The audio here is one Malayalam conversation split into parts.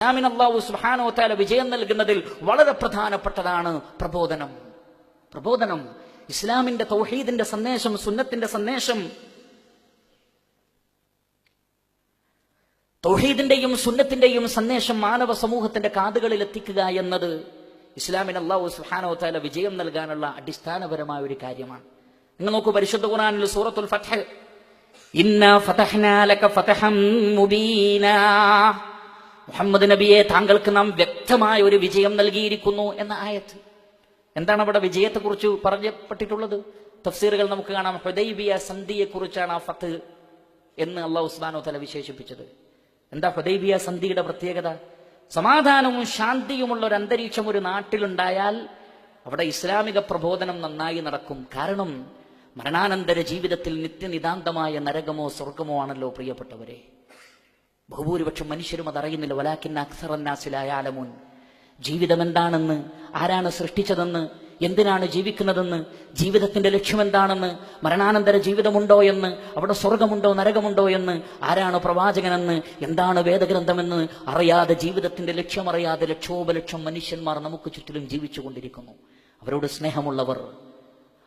ഇസ്ലാമിന് അള്ളാഹു സുഹാനോ താല വിജയം നൽകുന്നതിൽ വളരെ പ്രധാനപ്പെട്ടതാണ് പ്രബോധനം. പ്രബോധനം. ഇസ്ലാമിന്റെ തൗഹീദിന്റെ സന്ദേശം സുന്നത്തിന്റെ സന്ദേശം. തൗഹീദിന്റെയും സുന്നത്തിന്റെയും സന്ദേശം മാനവ സമൂഹത്തിന്റെ കാതുകളിൽ എത്തിക്കുക എന്നത് ഇസ്ലാമിന് അള്ളാഹു സുഹാനോ താല വിജയം നൽകാനുള്ള അടിസ്ഥാനപരമായ ഒരു കാര്യമാണ്. നിങ്ങൾ നോക്കൂ പരിശുദ്ധ ഖുർആനിൽ സൂറത്തുൽ ഫത്ഹ്. ഇന്ന ഫതഹ്നാ ലക ഫതഹം മുബീനാ മുഹമ്മദ് നബിയെ താങ്കൾക്ക് നാം വ്യക്തമായ ഒരു വിജയം നൽകിയിരിക്കുന്നു എന്ന ആയത്ത്. എന്താണ് അവിടെ വിജയത്തെക്കുറിച്ച് പറഞ്ഞപ്പെട്ടിട്ടുള്ളത്? തഫ്സീറുകൾ നമുക്ക് കാണാം. ഹുദൈബിയ സന്ധിയെ കുറിച്ചാണ് ആ ഫത്ത് എന്ന് അള്ളാഹു ഉസ്മാനോ തല വിശേഷിപ്പിച്ചത്. എന്താ ഹുദൈബിയ സന്ധിയുടെ പ്രത്യേകത? സമാധാനവും ശാന്തിയുമുള്ള ഒരു അന്തരീക്ഷം ഒരു നാട്ടിലുണ്ടായാൽ അവിടെ ഇസ്ലാമിക പ്രബോധനം നന്നായി നടക്കും. കാരണം മരണാനന്തര ജീവിതത്തിൽ നിത്യനിതാന്തമായ നരകമോ സ്വർഗമോ ആണല്ലോ പ്രിയപ്പെട്ടവരെ. ബഹുഭൂരിപക്ഷം മനുഷ്യരും അതറിയുന്നില്ല വലാക്കിന്ന അക്സറന്നാസിലായാലമുൻ ജീവിതം എന്താണെന്ന് ആരാണ് സൃഷ്ടിച്ചതെന്ന്? എന്തിനാണ് ജീവിക്കുന്നതെന്ന്? ജീവിതത്തിന്റെ ലക്ഷ്യമെന്താണെന്ന്? മരണാനന്തര ജീവിതമുണ്ടോ എന്ന്? അവിടെ സ്വർഗമുണ്ടോ നരകമുണ്ടോ എന്ന്? ആരാണ് പ്രവാചകനെന്ന്? എന്താണ് വേദഗ്രന്ഥമെന്ന്? അറിയാതെ ജീവിതത്തിന്റെ ലക്ഷ്യമറിയാതെ ലക്ഷോപലക്ഷം മനുഷ്യന്മാർ നമുക്ക് ചുറ്റിലും ജീവിച്ചുകൊണ്ടിരിക്കുന്നു. അവരോട് സ്നേഹമുള്ളവർ.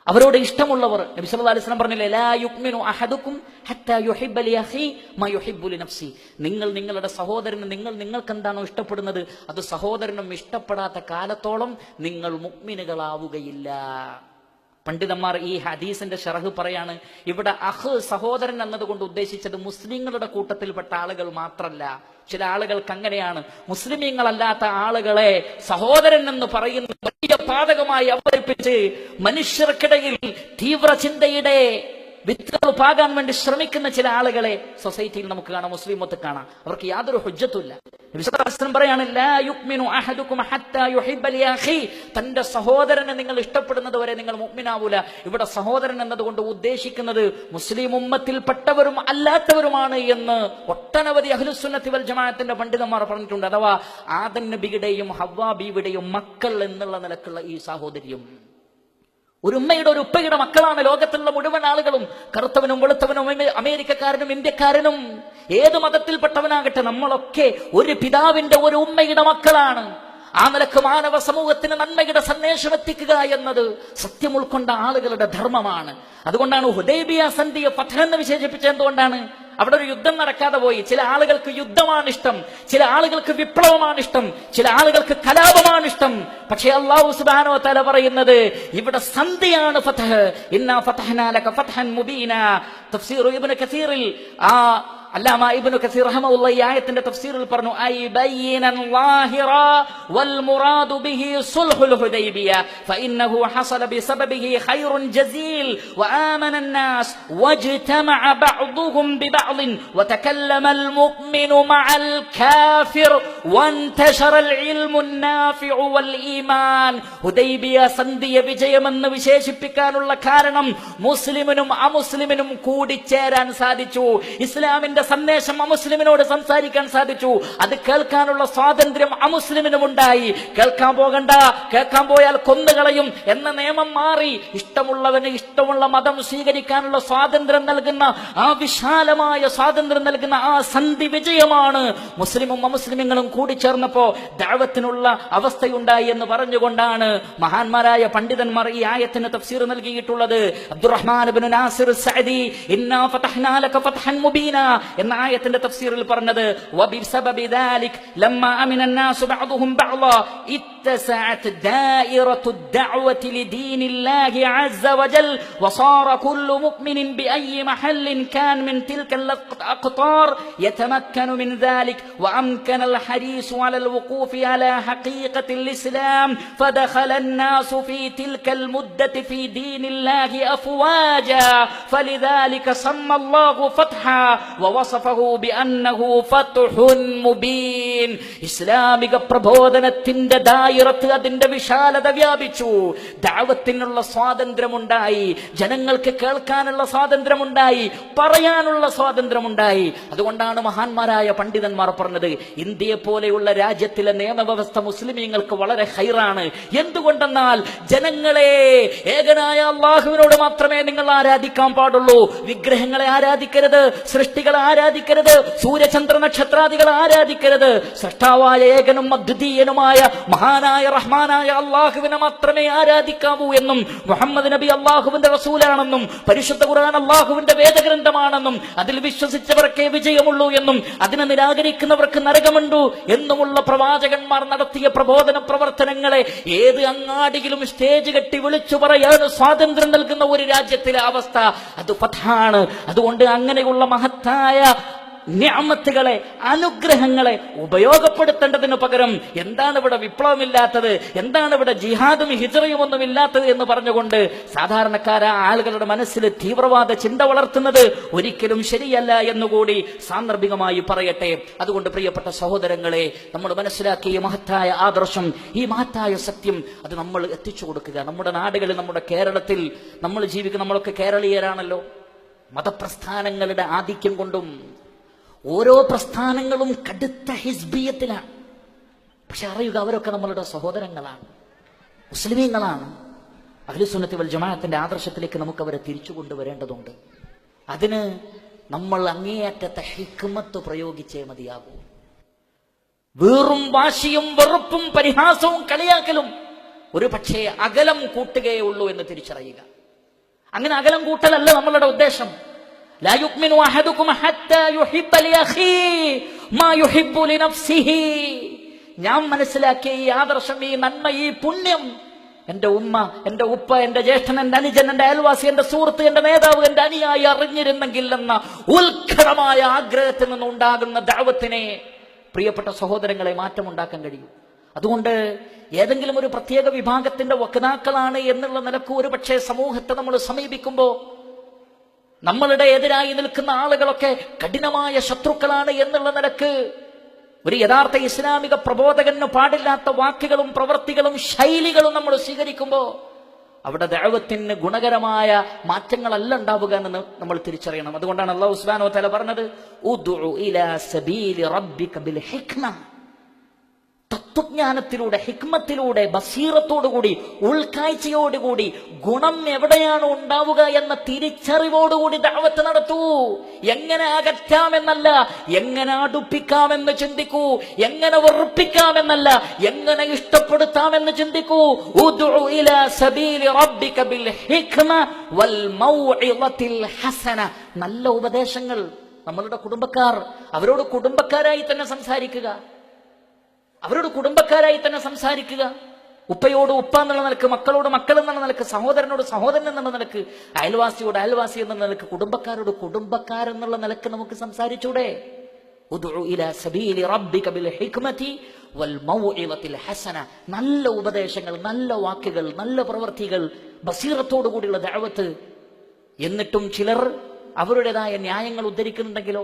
അവരോട് ഇഷ്ടമുള്ളവർ നബി സല്ലല്ലാഹു അലൈഹി വസല്ലം പറഞ്ഞില്ലേ ലാ യുക്മിനു അഹദുക്കും ഹത്താ യുഹിബ്ബ മാ യുഹിബ്ബു നിങ്ങൾ നിങ്ങളുടെ സഹോദരന് നിങ്ങൾ നിങ്ങൾക്ക് എന്താണോ ഇഷ്ടപ്പെടുന്നത് അത് സഹോദരനും ഇഷ്ടപ്പെടാത്ത കാലത്തോളം നിങ്ങൾ മുക്മിനുകളാവുകയില്ല പണ്ഡിതന്മാർ ഈ ഹദീസിന്റെ ഷറഹ് പറയാണ് ഇവിടെ അഹ് സഹോദരൻ എന്നതുകൊണ്ട് ഉദ്ദേശിച്ചത് മുസ്ലിങ്ങളുടെ കൂട്ടത്തിൽപ്പെട്ട ആളുകൾ മാത്രല്ല. ചില ആളുകൾക്ക് അങ്ങനെയാണ്. മുസ്ലിമീങ്ങളല്ലാത്ത ആളുകളെ സഹോദരൻ എന്ന് പറയുന്ന വലിയ പാതകമായി അവതരിപ്പിച്ച് മനുഷ്യർക്കിടയിൽ തീവ്ര വിത്തുകൾ പാകാൻ വേണ്ടി ശ്രമിക്കുന്ന ചില ആളുകളെ സൊസൈറ്റിയിൽ നമുക്ക് കാണാം മുസ്ലിം മൊത്തം കാണാം. അവർക്ക് യാതൊരു ഹുജ്ജത്തുമില്ല. തന്റെ സഹോദരനെ നിങ്ങൾ ഇഷ്ടപ്പെടുന്നത് വരെ നിങ്ങൾ മുഗ്മിനാവൂല ഇവിടെ സഹോദരൻ എന്നതുകൊണ്ട് ഉദ്ദേശിക്കുന്നത് മുസ്ലിം ഉമ്മത്തിൽപ്പെട്ടവരും അല്ലാത്തവരുമാണ് എന്ന് ഒട്ടനവധി അഹ്ലുസുന്നത്തി വൽ ജമാഅത്തിന്റെ പണ്ഡിതന്മാർ പറഞ്ഞിട്ടുണ്ട്. അഥവാ ആദൻ നബിയുടെയും ഹവ്വാ ബീവിയുടെയും മക്കൾ എന്നുള്ള നിലക്കുള്ള ഈ സാഹോദര്യം. ഒരു ഉമ്മയുടെ ഒരു ഉപ്പയുടെ മക്കളാണ് ലോകത്തുള്ള മുഴുവൻ ആളുകളും. കറുത്തവനും വെളുത്തവനും അമേരിക്കക്കാരനും ഇന്ത്യക്കാരനും. ഏത് മതത്തിൽപ്പെട്ടവനാകട്ടെ നമ്മളൊക്കെ ഒരു പിതാവിന്റെ ഒരു ഉമ്മയുടെ മക്കളാണ്. ആ നിലയ്ക്ക് മാനവ സമൂഹത്തിന് നന്മയുടെ സന്ദേശം എത്തിക്കുക എന്നത് സത്യം ഉൾക്കൊണ്ട ആളുകളുടെ ധർമ്മമാണ്. അതുകൊണ്ടാണ് ഹുദൈബിയ സന്ധിയെ പഠനം വിശേഷിപ്പിച്ചത് എന്തുകൊണ്ടാണ്? അവിടെ ഒരു യുദ്ധം നടക്കാതെ പോയി. ചില ആളുകൾക്ക് യുദ്ധമാണ് ഇഷ്ടം. ചില ആളുകൾക്ക് വിപ്ലവമാണ് ഇഷ്ടം. ചില ആളുകൾക്ക് കലാപമാണ് ഇഷ്ടം. പക്ഷേ അള്ളാഹു സുബാനോ തല പറയുന്നത് ഇവിടെ സന്ധിയാണ് ഫതഹ്. ഇന്നാ ഫതഹ്നാ ലക ഫതഹൻ മുബീന. തഫ്സീർ ഇബ്നു കസീറിൽ ആ അല്ലാമ ഇബ്നു കസീർ റഹ്മഹുള്ള ഈ ആയത്തിന്റെ തഫ്സീറിൽ പറഞ്ഞു ഐ ബയ്യിനൻ ളാഹിറ വൽ മുറാദു ബിഹി സുൽഹുൽ ഹുദൈബിയ ഫഇന്നഹു ഹസല ബിസബബിഹി ഖൈറുൻ ജസീൽ وآمن الناس واجتمع بعضهم ببعض وتكلم المؤمن مع الكافر وانتشر العلم النافع والإيمان ഹുദൈബിയ സന്ധിയ വിജയമെന്ന് വിശേഷിപ്പിക്കാനുള്ള കാരണം മുസ്ലിമിനും അമുസ്ലിമിനും കൂടിച്ചേരാൻ സാധിച്ചു ഇസ്ലാമിന്റെ സന്ദേശം അമുസ്ലിമിനോട് സംസാരിക്കാൻ സാധിച്ചു. അത് കേൾക്കാനുള്ള സ്വാതന്ത്ര്യം അമുസ്ലിമിനും ഉണ്ടായി കേൾക്കാൻ പോകണ്ട കേൾക്കാൻ പോയാൽ കൊന്നുകളയും എന്ന നിയമം മാറി. ഇഷ്ടമുള്ളവന് ഇഷ്ടമുള്ള മതം സ്വീകരിക്കാനുള്ള സ്വാതന്ത്ര്യം നൽകുന്ന ആ വിശാലമായ സ്വാതന്ത്ര്യം നൽകുന്ന ആ സന്ധി വിജയമാണ് മുസ്ലിമും അമുസ്ലിമുകളും കൂടിച്ചേർന്നപ്പോ ദാവത്തിനുള്ള അവസ്ഥയുണ്ടായി എന്ന് പറഞ്ഞുകൊണ്ടാണ് മഹാന്മാരായ പണ്ഡിതന്മാർ ഈ ആയത്തിന് തഫ്സീർ നൽകിയിട്ടുള്ളത്. അബ്ദുറഹ്മാൻ നാസിർ സഅദി ഇന്നാ ഫതഹ്നാ ലക എന്ന ആയത്തിന്റെ തഫ്സീറിൽ പറഞ്ഞത് വബിസബബി ذلك لما امن الناس بعضهم بعضا اتسعت دائرة الدعوة لدين الله عز وجل وصار كل مؤمن بأي محل كان من تلك الأقطار يتمكن من ذلك وأمكن الحديث على الوقوف على حقيقة الإسلام فدخل الناس في تلك المدة في دين الله أفواجا فلذلك سمى الله فتحا ووصفه بأنه فتح مبين إسلامك പ്രബോധനത്തിന്റെ ദായ ദായിറത്ത് അതിന്റെ വിശാലത വ്യാപിച്ചു. ദാവത്തിനുള്ള സ്വാതന്ത്ര്യമുണ്ടായി. ജനങ്ങൾക്ക് കേൾക്കാനുള്ള സ്വാതന്ത്ര്യമുണ്ടായി. പറയാനുള്ള സ്വാതന്ത്ര്യമുണ്ടായി. അതുകൊണ്ടാണ് മഹാന്മാരായ പണ്ഡിതന്മാർ പറഞ്ഞത് ഇന്ത്യയെ പോലെയുള്ള രാജ്യത്തിലെ നിയമവ്യവസ്ഥ മുസ്ലിമീങ്ങൾക്ക് വളരെ ഹൈറാണ്. എന്തുകൊണ്ടെന്നാൽ ജനങ്ങളെ ഏകനായ അള്ളാഹുവിനോട് മാത്രമേ നിങ്ങൾ ആരാധിക്കാൻ പാടുള്ളൂ. വിഗ്രഹങ്ങളെ ആരാധിക്കരുത് സൃഷ്ടികളെ ആരാധിക്കരുത് സൂര്യചന്ദ്ര നക്ഷത്രാദികളെ ആരാധിക്കരുത്. സൃഷ്ടാവായ ഏകനും അദ്വിതീയനുമായ മഹാനായ റഹ്മാനായ അള്ളാഹുവിനെ മാത്രമേ ആരാധിക്കാവൂ എന്നും മുഹമ്മദ് നബി അള്ളാഹുവിന്റെ റസൂലാണെന്നും പരിശുദ്ധ ഖുർആൻ അള്ളാഹുവിന്റെ വേദഗ്രന്ഥമാണെന്നും അതിൽ വിശ്വസിച്ചവർക്കേ വിജയമുള്ളൂ എന്നും അതിനെ നിരാകരിക്കുന്നവർക്ക് നരകമുണ്ടു എന്നുമുള്ള പ്രവാചകന്മാർ നടത്തിയ പ്രബോധന പ്രവർത്തനങ്ങളെ ഏത് അങ്ങാടിയിലും സ്റ്റേജ് കെട്ടി വിളിച്ചു പറയാൻ സ്വാതന്ത്ര്യം നൽകുന്ന ഒരു രാജ്യത്തിലെ അവസ്ഥ. അത് പഥാണ് അതുകൊണ്ട് അങ്ങനെയുള്ള മഹത്തായ ഞാമത്തുകളെ അനുഗ്രഹങ്ങളെ ഉപയോഗപ്പെടുത്തേണ്ടതിന് പകരം എന്താണ് ഇവിടെ വിപ്ലവമില്ലാത്തത് എന്താണ് ഇവിടെ ജിഹാദും ഹിജറയും ഒന്നും ഇല്ലാത്തത് എന്ന് പറഞ്ഞുകൊണ്ട് സാധാരണക്കാര ആളുകളുടെ മനസ്സിൽ തീവ്രവാദ ചിന്ത വളർത്തുന്നത് ഒരിക്കലും ശരിയല്ല എന്നുകൂടി സാന്ദർഭികമായി പറയട്ടെ. അതുകൊണ്ട് പ്രിയപ്പെട്ട സഹോദരങ്ങളെ നമ്മൾ മനസ്സിലാക്കിയ മഹത്തായ ആദർശം ഈ മഹത്തായ സത്യം അത് നമ്മൾ എത്തിച്ചു കൊടുക്കുക. നമ്മുടെ നാടുകളിൽ നമ്മുടെ കേരളത്തിൽ നമ്മൾ ജീവിക്കുന്ന നമ്മളൊക്കെ കേരളീയരാണല്ലോ. മതപ്രസ്ഥാനങ്ങളുടെ ആധിക്യം കൊണ്ടും ഓരോ പ്രസ്ഥാനങ്ങളും കടുത്ത ഹിസ്ബിയത്തിലാണ് പക്ഷെ അറിയുക അവരൊക്കെ നമ്മളുടെ സഹോദരങ്ങളാണ്. മുസ്ലിമീങ്ങളാണ്. അഖിലുസുന്നത്തി വൽ ജമാഅത്തിന്റെ ആദർശത്തിലേക്ക് നമുക്ക് അവരെ തിരിച്ചു കൊണ്ടുവരേണ്ടതുണ്ട്. അതിന് നമ്മൾ അങ്ങേയറ്റത്തെ ഹിക്മത്ത് പ്രയോഗിച്ചേ മതിയാകൂ. വീറും വാശിയും വെറുപ്പും പരിഹാസവും കളിയാക്കലും ഒരു പക്ഷേ അകലം കൂട്ടുകയേ ഉള്ളൂ എന്ന് തിരിച്ചറിയുക. അങ്ങനെ അകലം കൂട്ടലല്ല നമ്മളുടെ ഉദ്ദേശം. لا يؤمن أحدكم حتى يحب لأخيه ما يحب لنفسه ഞാൻ മനസ്സിലാക്കിയ ഈ ആദർശം ഈ നന്മ ഈ പുണ്യം എന്റെ ഉമ്മ എന്റെ ഉപ്പ എന്റെ ജ്യേഷ്ഠൻ എന്റെ അനുജൻ എന്റെ അയൽവാസി എന്റെ സുഹൃത്ത് എന്റെ നേതാവ് എന്റെ അനുയായി അറിഞ്ഞിരുന്നെങ്കിൽ എന്ന ഉത്കടമായ ആഗ്രഹത്തിൽ നിന്നുണ്ടാകുന്ന ദാവത്തിനെ പ്രിയപ്പെട്ട സഹോദരങ്ങളെ മാറ്റമുണ്ടാക്കാൻ കഴിയും അതുകൊണ്ട് ഏതെങ്കിലും ഒരു പ്രത്യേക വിഭാഗത്തിന്റെ വക്താക്കളാണ് എന്നുള്ള നിലക്ക് ഒരു പക്ഷേ സമൂഹത്തെ നമ്മൾ സമീപിക്കുമ്പോൾ നമ്മളുടെ എതിരായി നിൽക്കുന്ന ആളുകളൊക്കെ കഠിനമായ ശത്രുക്കളാണ് എന്നുള്ള നിലയ്ക്ക് ഒരു യഥാർത്ഥ ഇസ്ലാമിക പ്രബോധകന് പാടില്ലാത്ത വാക്കുകളും പ്രവൃത്തികളും ശൈലികളും നമ്മൾ സ്വീകരിക്കുമ്പോൾ അവിടെ ദൈവത്തിന് ഗുണകരമായ മാറ്റങ്ങളല്ല ഉണ്ടാവുക എന്ന് നമ്മൾ തിരിച്ചറിയണം. അതുകൊണ്ടാണ് അള്ളാഹു ഉസ്മാനോ തല പറഞ്ഞത് തത്വജ്ഞാനത്തിലൂടെ ഹിക്മത്തിലൂടെ ബസീറത്തോടുകൂടി ഉൾക്കാഴ്ചയോടുകൂടി ഗുണം എവിടെയാണ് ഉണ്ടാവുക എന്ന തിരിച്ചറിവോടുകൂടി ദാവത്ത് നടത്തൂ. എങ്ങനെ അകറ്റാമെന്നല്ല എങ്ങനെ അടുപ്പിക്കാമെന്ന് ചിന്തിക്കൂ. എങ്ങനെ വെറുപ്പിക്കാമെന്നല്ല എങ്ങനെ ഇഷ്ടപ്പെടുത്താമെന്ന് ചിന്തിക്കൂ. നല്ല ഉപദേശങ്ങൾ നമ്മളുടെ കുടുംബക്കാർ അവരോട് കുടുംബക്കാരായി തന്നെ സംസാരിക്കുക. അവരോട് കുടുംബക്കാരായി തന്നെ സംസാരിക്കുക. ഉപ്പയോട് ഉപ്പ എന്നുള്ള നിലയ്ക്ക് മക്കളോട് മക്കൾ എന്നുള്ള നിലയ്ക്ക് സഹോദരനോട് സഹോദരൻ എന്നുള്ള നിലയ്ക്ക് അയൽവാസിയോട് അയൽവാസി എന്നുള്ള നിലയ്ക്ക് കുടുംബക്കാരോട് കുടുംബക്കാർ എന്നുള്ള നിലയ്ക്ക് നമുക്ക് സംസാരിച്ചൂടെ? നല്ല ഉപദേശങ്ങൾ നല്ല വാക്കുകൾ നല്ല പ്രവൃത്തികൾ ബസീറത്തോടു കൂടിയുള്ള ദഅവത്ത്. എന്നിട്ടും ചിലർ അവരുടേതായ ന്യായങ്ങൾ ഉദ്ധരിക്കുന്നുണ്ടെങ്കിലോ?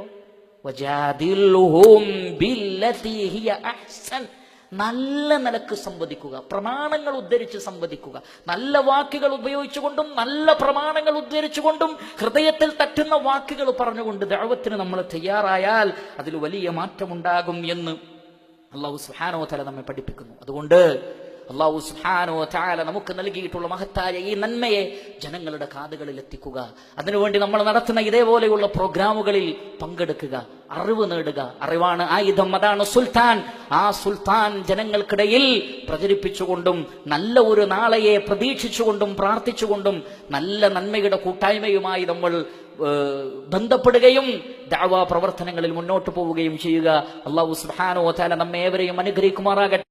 അഹ്സൻ. നല്ല നിലയ്ക്ക് സംവദിക്കുക പ്രമാണങ്ങൾ ഉദ്ധരിച്ച് സംവദിക്കുക. നല്ല വാക്കുകൾ ഉപയോഗിച്ചുകൊണ്ടും നല്ല പ്രമാണങ്ങൾ ഉദ്ധരിച്ചുകൊണ്ടും ഹൃദയത്തിൽ തട്ടുന്ന വാക്കുകൾ പറഞ്ഞുകൊണ്ട് ദൈവത്തിന് നമ്മൾ തയ്യാറായാൽ അതിൽ വലിയ മാറ്റമുണ്ടാകും എന്ന് അള്ളാഹു സുഹാനോ തല നമ്മെ പഠിപ്പിക്കുന്നു. അതുകൊണ്ട് അള്ളാഹു സുഹാനോ ചാല നമുക്ക് നൽകിയിട്ടുള്ള മഹത്തായ ഈ നന്മയെ ജനങ്ങളുടെ കാതുകളിൽ എത്തിക്കുക. അതിനുവേണ്ടി നമ്മൾ നടത്തുന്ന ഇതേപോലെയുള്ള പ്രോഗ്രാമുകളിൽ പങ്കെടുക്കുക അറിവ് നേടുക. അറിവാണ് ആയുധം അതാണ് സുൽത്താൻ. ആ സുൽത്താൻ ജനങ്ങൾക്കിടയിൽ പ്രചരിപ്പിച്ചുകൊണ്ടും നല്ല ഒരു നാളെയെ പ്രതീക്ഷിച്ചുകൊണ്ടും പ്രാർത്ഥിച്ചുകൊണ്ടും നല്ല നന്മയുടെ കൂട്ടായ്മയുമായി നമ്മൾ ബന്ധപ്പെടുകയും ദാവാ പ്രവർത്തനങ്ങളിൽ മുന്നോട്ട് പോവുകയും ചെയ്യുക. അള്ളാഹു സുഹാനോ താല നമ്മേവരെയും അനുഗ്രഹിക്കുമാറാകട്ടെ.